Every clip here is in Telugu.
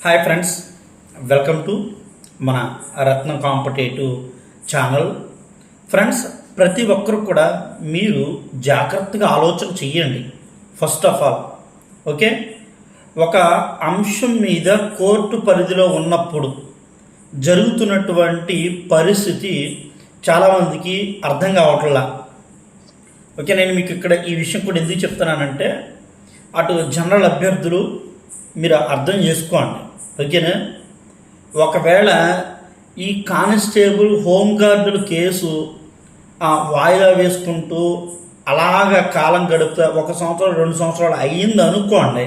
హాయ్ ఫ్రెండ్స్ వెల్కమ్ టు మన రత్న కాంపిటేటివ్ ఛానల్ ఫ్రెండ్స్ ప్రతి ఒక్కరు కూడా మీరు జాగ్రత్తగా ఆలోచన చెయ్యండి. ఫస్ట్ ఆఫ్ ఆల్ ఓకే ఒక అంశం మీద కోర్టు పరిధిలో ఉన్నప్పుడు జరుగుతున్నటువంటి పరిస్థితి చాలామందికి అర్థం కావట్లా. ఓకే నేను మీకు ఇక్కడ ఈ విషయం కూడా ఎందుకు చెప్తున్నానంటే అటు జనరల్ అభ్యర్థులు మీరు అర్థం చేసుకోండి. ఓకేనా? ఒకవేళ ఈ కానిస్టేబుల్ హోంగార్డుల కేసు వాయిదా వేసుకుంటూ అలాగ కాలం గడుపుతా ఒక సంవత్సరం రెండు సంవత్సరాలు అయ్యింది అనుకోండి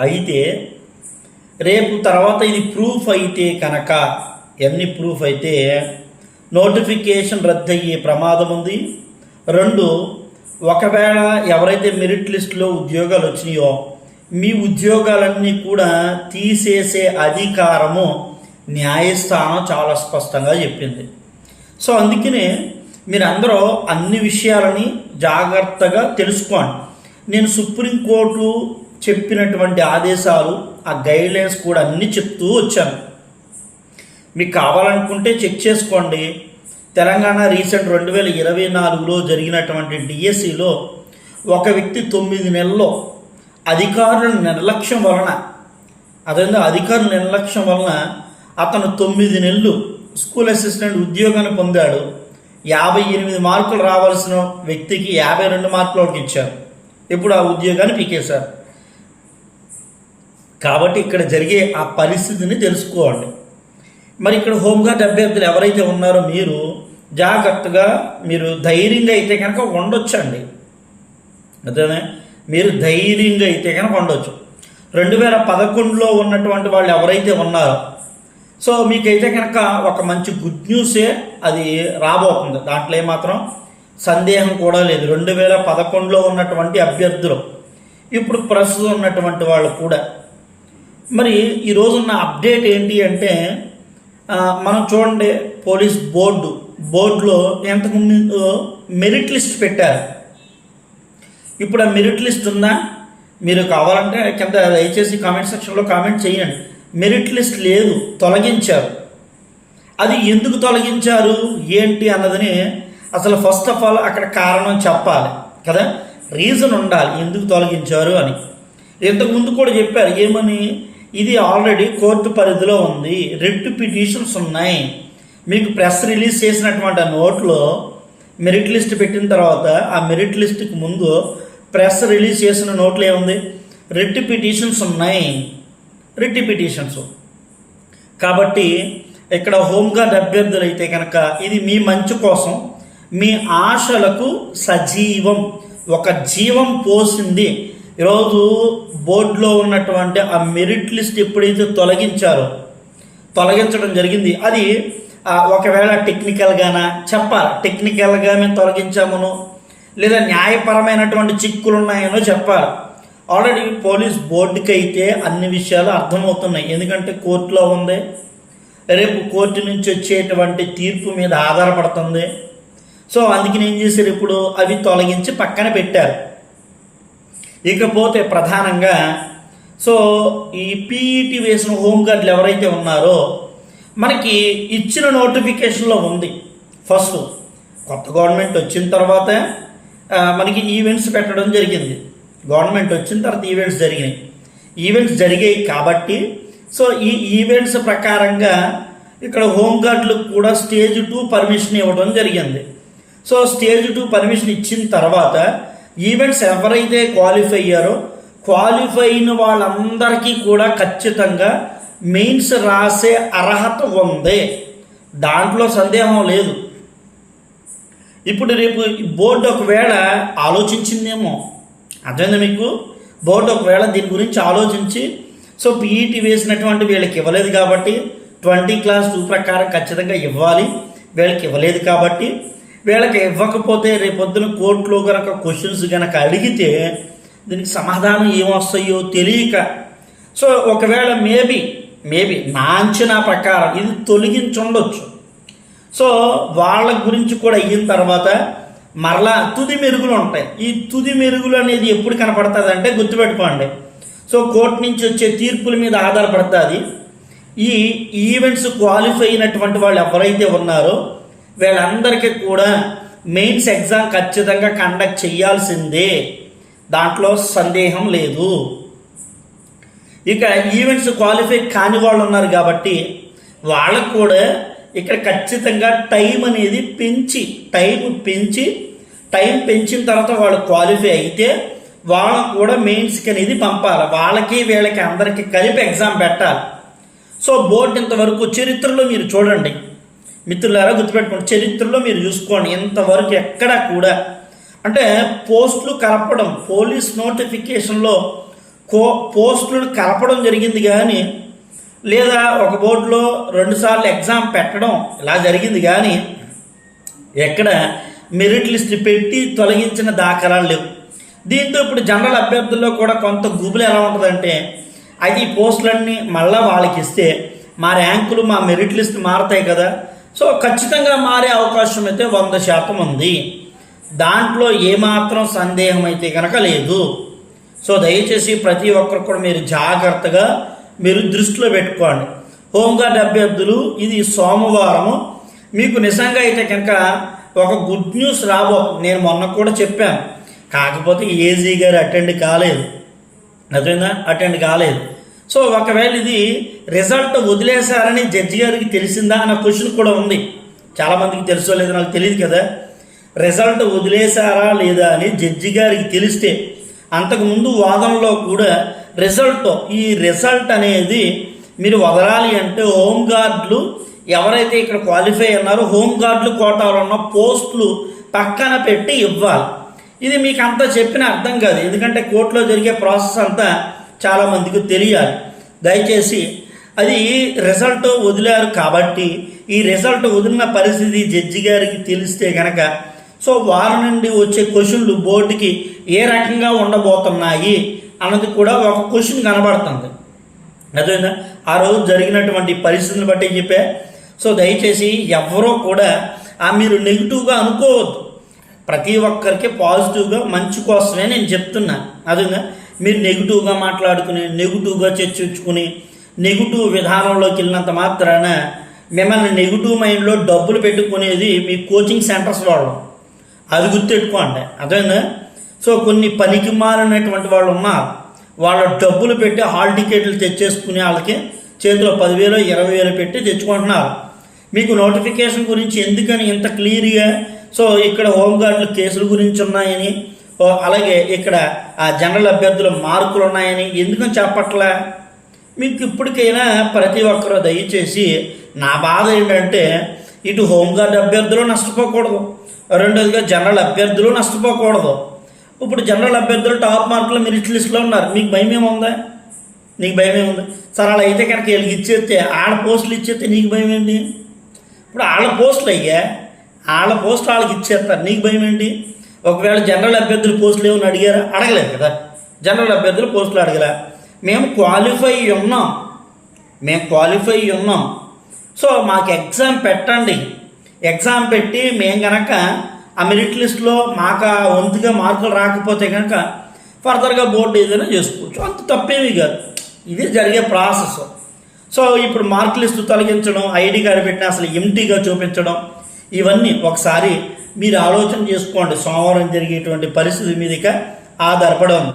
అయితే రేపు తర్వాత ఇది ప్రూఫ్ అయితే కనుక ఎన్ని ప్రూఫ్ అయితే నోటిఫికేషన్ రద్దు అయ్యే ప్రమాదం ఉంది. రెండు ఒకవేళ ఎవరైతే మెరిట్ లిస్టులో ఉద్యోగాలు వచ్చినాయో మీ ఉద్యోగాలన్నీ కూడా తీసేసే అధికారము న్యాయస్థానం చాలా స్పష్టంగా చెప్పింది. సో అందుకనే మీరందరూ అన్ని విషయాలని జాగ్రత్తగా తెలుసుకోండి. నేను సుప్రీంకోర్టు చెప్పినటువంటి ఆదేశాలు ఆ గైడ్లైన్స్ కూడా అన్నీ చెప్తూ వచ్చాను. మీకు కావాలనుకుంటే చెక్ చేసుకోండి. తెలంగాణ రీసెంట్ రెండు వేల ఇరవై నాలుగులో జరిగినటువంటి డిఎస్సిలో ఒక వ్యక్తి తొమ్మిది నెలల్లో అధికారుల నిర్లక్ష్యం వలన అదేవిధంగా అధికారుల నిర్లక్ష్యం వలన అతను తొమ్మిది నెలలు స్కూల్ అసిస్టెంట్ ఉద్యోగాన్ని పొందాడు. యాభై ఎనిమిది మార్కులు రావాల్సిన వ్యక్తికి యాభై రెండు మార్కులు ఒకటి ఇచ్చారు. ఇప్పుడు ఆ ఉద్యోగాన్ని పీకేశారు. కాబట్టి ఇక్కడ జరిగే ఆ పరిస్థితిని తెలుసుకోవాలి మరి ఇక్కడ హోంగార్డ్ అభ్యర్థులు ఎవరైతే ఉన్నారో మీరు జాగ్రత్తగా మీరు ధైర్యంగా అయితే కనుక ఉండొచ్చండి. అదేనే మీరు ధైర్యంగా అయితే కనుక ఉండొచ్చు. రెండు వేల పదకొండులో ఉన్నటువంటి వాళ్ళు ఎవరైతే ఉన్నారో సో మీకైతే కనుక ఒక మంచి గుడ్ న్యూసే అది రాబోతుంది. దాంట్లో మాత్రం సందేహం కూడా లేదు. రెండు వేల పదకొండులో ఉన్నటువంటి అభ్యర్థులు ఇప్పుడు ప్రస్తుతం ఉన్నటువంటి వాళ్ళు కూడా. మరి ఈరోజున్న అప్డేట్ ఏంటి అంటే మనం చూడండి పోలీస్ బోర్డు బోర్డులో ఎంతకుముందు మెరిట్ లిస్ట్ పెట్టారు. ఇప్పుడు ఆ మెరిట్ లిస్ట్ ఉందా? మీరు కావాలంటే కింద దయచేసి కామెంట్ సెక్షన్లో కామెంట్ చేయండి. మెరిట్ లిస్ట్ లేదు తొలగించారు. అది ఎందుకు తొలగించారు? ఏంటి అన్నదని అసలు ఫస్ట్ ఆఫ్ ఆల్ అక్కడ కారణం చెప్పాలి కదా? రీజన్ ఉండాలి ఎందుకు తొలగించారు అని. ఇంతకుముందు కూడా చెప్పారు ఏమని? ఇది ఆల్రెడీ కోర్టు పరిధిలో ఉంది రెడ్ పిటిషన్స్ ఉన్నాయి. మీకు ప్రెస్ రిలీజ్ చేసినటువంటి ఆ నోట్లో మెరిట్ లిస్ట్ పెట్టిన తర్వాత ఆ మెరిట్ లిస్ట్కి ముందు ప్రెస్ రిలీజ్ చేసిన నోట్లో ఏముంది? రిట్ పిటిషన్స్ ఉన్నాయి. Writ petitions. కాబట్టి ఇక్కడ హోంగార్డ్ అభ్యర్థులు అయితే కనుక ఇది మీ మంచి కోసం మీ ఆశలకు సజీవం. ఒక జీవం పోసింది. ఈరోజు బోర్డులో ఉన్నటువంటి ఆ మెరిట్ లిస్ట్ ఎప్పుడైతే తొలగించారో తొలగించడం జరిగింది. అది ఒకవేళ టెక్నికల్గానా చెప్పాలి. టెక్నికల్గా మేము తొలగించామను. లేదా న్యాయపరమైనటువంటి చిక్కులు ఉన్నాయనో చెప్పాలి. ఆల్రెడీ పోలీస్ బోర్డుకి అయితే అన్ని విషయాలు అర్థమవుతున్నాయి. ఎందుకంటే కోర్టులో ఉంది. రేపు కోర్టు నుంచి వచ్చేటువంటి తీర్పు మీద ఆధారపడుతుంది. సో అందుకని ఏం చేశారు ఇప్పుడు? అవి తొలగించి పక్కన పెట్టారు. ఇకపోతే ప్రధానంగా సో ఈ పీఈటీ వేసిన హోంగార్డులు ఎవరైతే ఉన్నారో మనకి ఇచ్చిన నోటిఫికేషన్లో ఉంది. ఫస్ట్ కొత్త గవర్నమెంట్ వచ్చిన తర్వాత మనకి ఈవెంట్స్ పెట్టడం జరిగింది. గవర్నమెంట్ వచ్చిన తర్వాత ఈవెంట్స్ జరిగినాయి. ఈవెంట్స్ జరిగాయి కాబట్టి సో ఈ ఈవెంట్స్ ప్రకారంగా ఇక్కడ హోంగార్డులకు కూడా స్టేజ్ టూ పర్మిషన్ ఇవ్వడం జరిగింది. సో స్టేజ్ టూ పర్మిషన్ ఇచ్చిన తర్వాత ఈవెంట్స్ ఎవరైతే క్వాలిఫై అయ్యారో క్వాలిఫై అయిన వాళ్ళందరికీ కూడా ఖచ్చితంగా మెయిన్స్ రాసే అర్హత ఉంది. దాంట్లో సందేహం లేదు. ఇప్పుడు రేపు బోర్డు ఒకవేళ ఆలోచించిందేమో. అర్థమైందా మీకు? బోర్డు ఒకవేళ దీని గురించి ఆలోచించి సో పీఈటీ వేసినటువంటి వీళ్ళకి ఇవ్వలేదు కాబట్టి ట్వంటీ క్లాస్ టూ ప్రకారం ఖచ్చితంగా ఇవ్వాలి. వీళ్ళకి ఇవ్వలేదు కాబట్టి వీళ్ళకి ఇవ్వకపోతే రేపొద్దున కోర్టులో కనుక క్వశ్చన్స్ కనుక అడిగితే దీనికి సమాధానం ఏమొస్తాయో తెలియక సో ఒకవేళ మేబీ మేబీ నా అంచనా ప్రకారం ఇది తొలగించుండొచ్చు. సో వాళ్ళ గురించి కూడా అయిన తర్వాత మరలా తుది మెరుగులు ఉంటాయి. ఈ తుది మెరుగులు అనేది ఎప్పుడు కనపడుతుంది అంటే గుర్తుపెట్టుకోండి. సో కోర్టు నుంచి వచ్చే తీర్పుల మీద ఆధారపడుతుంది. ఈ ఈవెంట్స్ క్వాలిఫై అయినటువంటి వాళ్ళు ఎవరైతే ఉన్నారో వీళ్ళందరికీ కూడా మెయిన్స్ ఎగ్జామ్ ఖచ్చితంగా కండక్ట్ చేయాల్సిందే. దాంట్లో సందేహం లేదు. ఇక ఈవెంట్స్ క్వాలిఫై కాని వాళ్ళు ఉన్నారు కాబట్టి వాళ్ళకు కూడా ఇక్కడ ఖచ్చితంగా టైం అనేది పెంచి టైం పెంచి టైం పెంచిన తర్వాత వాళ్ళు క్వాలిఫై అయితే వాళ్ళకు కూడా మెయిన్స్కి అనేది పంపాలి. వాళ్ళకి వీళ్ళకి అందరికీ కలిపి ఎగ్జామ్ పెట్టాలి. సో బోర్డు ఇంతవరకు చరిత్రలో మీరు చూడండి. మిత్రులారా గుర్తుపెట్టుకోండి. చరిత్రలో మీరు చూసుకోండి. ఇంతవరకు ఎక్కడా కూడా అంటే పోస్టులు కలపడం పోలీస్ నోటిఫికేషన్లో కో పోస్టులను కలపడం జరిగింది కానీ లేదా ఒక బోర్డులో రెండుసార్లు ఎగ్జామ్ పెట్టడం ఇలా జరిగింది కానీ ఎక్కడ మెరిట్ లిస్ట్ పెట్టి తొలగించిన దాఖలాలు లేవు. దీంతో ఇప్పుడు జనరల్ అభ్యర్థుల్లో కూడా కొంత గుబులు ఎలా ఉంటుందంటే అది ఈ పోస్టులన్నీ మళ్ళీ వాళ్ళకి ఇస్తే మా ర్యాంకులు మా మెరిట్ లిస్ట్ మారుతాయి కదా. సో ఖచ్చితంగా మారే అవకాశం అయితే వంద శాతం ఉంది. దాంట్లో ఏమాత్రం సందేహం అయితే కనుక లేదు. సో దయచేసి ప్రతి ఒక్కరు కూడా మీరు జాగ్రత్తగా మీరు దృష్టిలో పెట్టుకోండి. హోంగార్డ్ అభ్యర్థులు ఇది సోమవారము. మీకు నిజంగా అయితే కనుక ఒక గుడ్ న్యూస్ రాబో నేను మొన్న కూడా చెప్పాను. కాకపోతే ఏజీ గారు అటెండ్ కాలేదు. అదేనా అటెండ్ కాలేదు. సో ఒకవేళ ఇది రిజల్ట్ వదిలేశారని జడ్జి గారికి తెలిసిందా అన్న క్వశ్చన్ కూడా ఉంది. చాలామందికి తెలుసో లేదో నాకు తెలియదు కదా. రిజల్ట్ వదిలేశారా లేదా అని జడ్జి గారికి తెలిస్తే అంతకుముందు వాదనలో కూడా రిజల్ట్ ఈ రిజల్ట్ అనేది మీరు వదలాలి అంటే హోమ్ గార్డులు ఎవరైతే ఇక్కడ క్వాలిఫై అన్నారో హోమ్ గార్డులు కోటాలో ఉన్న పోస్టులు పక్కన పెట్టి ఇవ్వాలి. ఇది మీకు అంతా చెప్పిన అర్థం కాదు. ఎందుకంటే కోర్టులో జరిగే ప్రాసెస్ అంతా చాలామందికి తెలియాలి. దయచేసి అది రిజల్ట్ వదిలారు కాబట్టి ఈ రిజల్ట్ వదిలిన పరిస్థితి జడ్జి గారికి తెలిస్తే కనుక సో వారి నుండి వచ్చే క్వశ్చన్లు బోర్డుకి ఏ రకంగా ఉండబోతున్నాయి? అన్నది కూడా ఒక క్వశ్చన్ కనబడుతుంది. అదేవిధంగా ఆ రోజు జరిగినటువంటి పరిస్థితులను బట్టి చెప్పే. సో దయచేసి ఎవరో కూడా ఆ మీరు నెగిటివ్గా అనుకోవద్దు. ప్రతి ఒక్కరికి పాజిటివ్గా మంచి కోసమే నేను చెప్తున్నా. అదేవిధంగా మీరు నెగిటివ్గా మాట్లాడుకుని నెగిటివ్గా చర్చించుకుని నెగిటివ్ విధానంలోకి వెళ్ళినంత మాత్రాన మిమ్మల్ని నెగిటివ్ మైండ్లో డబ్బులు పెట్టుకునేది మీ కోచింగ్ సెంటర్స్ వాళ్ళు. అది గుర్తెట్టుకోండి అదేనా సో కొన్ని పనికి మారినటువంటి వాళ్ళు ఉన్నారు. వాళ్ళ డబ్బులు పెట్టి హాల్ టికెట్లు తెచ్చేసుకునే వాళ్ళకి చేతిలో పదివేలు ఇరవై వేలు పెట్టి తెచ్చుకుంటున్నారు. మీకు నోటిఫికేషన్ గురించి ఎందుకని ఇంత క్లియర్గా? సో ఇక్కడ హోంగార్డులు కేసుల గురించి ఉన్నాయని అలాగే ఇక్కడ ఆ జనరల్ అభ్యర్థుల మార్కులు ఉన్నాయని ఎందుకని చెప్పట్లే? మీకు ఇప్పటికైనా ప్రతి ఒక్కరూ దయచేసి నా బాధ ఏంటంటే ఇటు హోంగార్డ్ అభ్యర్థులు నష్టపోకూడదు. రెండోదిగా జనరల్ అభ్యర్థులు నష్టపోకూడదు. ఇప్పుడు జనరల్ అభ్యర్థులు టాప్ మార్కులు మెరిట్ లిస్ట్లో ఉన్నారు. మీకు భయం ఏముందా నీకు భయం ఏముంది సరే అలా అయితే కనుక వీళ్ళకి ఇచ్చేస్తే ఆడ పోస్టులు ఇచ్చేస్తే నీకు భయం ఏంటి ఇప్పుడు వాళ్ళ పోస్టులు అయ్యా వాళ్ళ పోస్టులు వాళ్ళకి ఇచ్చేస్తారు. నీకు భయం ఏంటి ఒకవేళ జనరల్ అభ్యర్థులు పోస్టులు ఏమని అడిగారా? అడగలేదు కదా. జనరల్ అభ్యర్థులు పోస్టులు అడగలే. మేము క్వాలిఫై ఉన్నాం. మేము క్వాలిఫై ఉన్నాం. సో మాకు ఎగ్జామ్ పెట్టండి. ఎగ్జామ్ పెట్టి మేము కనుక ఆ మెరిట్ లిస్ట్లో మాకు ఆ వంతుగా మార్కులు రాకపోతే కనుక ఫర్దర్గా బోర్డు ఏదైనా చేసుకోవచ్చు. అంత తప్పేమీ కాదు. ఇది జరిగే ప్రాసెస్. సో ఇప్పుడు మార్క్ లిస్టు తొలగించడం ఐడి కార్డు పెట్టిన అసలు ఎంటీగా చూపించడం ఇవన్నీ ఒకసారి మీరు ఆలోచన చేసుకోండి. సోమవారం జరిగేటువంటి పరిస్థితి మీదక ఆధారపడి ఉంది.